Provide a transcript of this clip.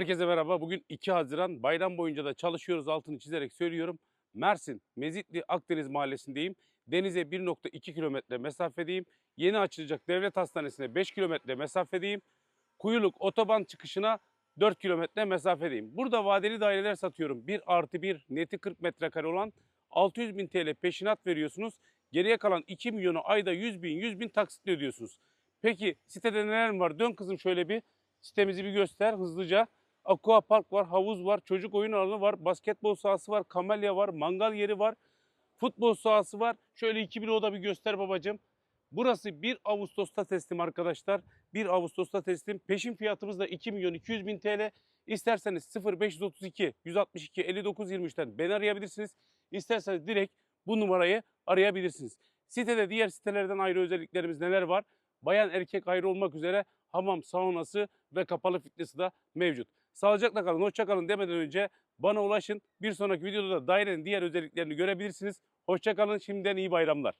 Herkese merhaba. Bugün 2 Haziran. Bayram boyunca da çalışıyoruz. Altını çizerek söylüyorum. Mersin, Mezitli, Akdeniz mahallesindeyim. Denize 1.2 kilometre mesafedeyim. Yeni açılacak devlet hastanesine 5 kilometre mesafedeyim. Kuyuluk otoban çıkışına 4 kilometre mesafedeyim. Burada vadeli daireler satıyorum. 1 artı 1 neti 40 metrekare olan 600 bin TL peşinat veriyorsunuz. Geriye kalan 2 milyonu ayda 100 bin 100 bin taksitle ödüyorsunuz. Peki sitede neler var? Dön kızım şöyle bir sitemizi bir göster hızlıca. Aqua park var, havuz var, çocuk oyun alanı var, basketbol sahası var, kamelya var, mangal yeri var, futbol sahası var. Şöyle 2000 oda bir göster babacığım. Burası 1 Ağustos'ta teslim arkadaşlar. 1 Ağustos'ta teslim. Peşin fiyatımız da 2 milyon 200 bin TL. İsterseniz 0532 162 59 23'ten beni arayabilirsiniz. İsterseniz direkt bu numarayı arayabilirsiniz. Sitede diğer sitelerden ayrı özelliklerimiz neler var? Bayan erkek ayrı olmak üzere hamam, saunası ve kapalı fitnesi de mevcut. Sağlıcakla kalın, hoşça kalın demeden önce bana ulaşın. Bir sonraki videoda da dairenin diğer özelliklerini görebilirsiniz. Hoşça kalın, şimdiden iyi bayramlar.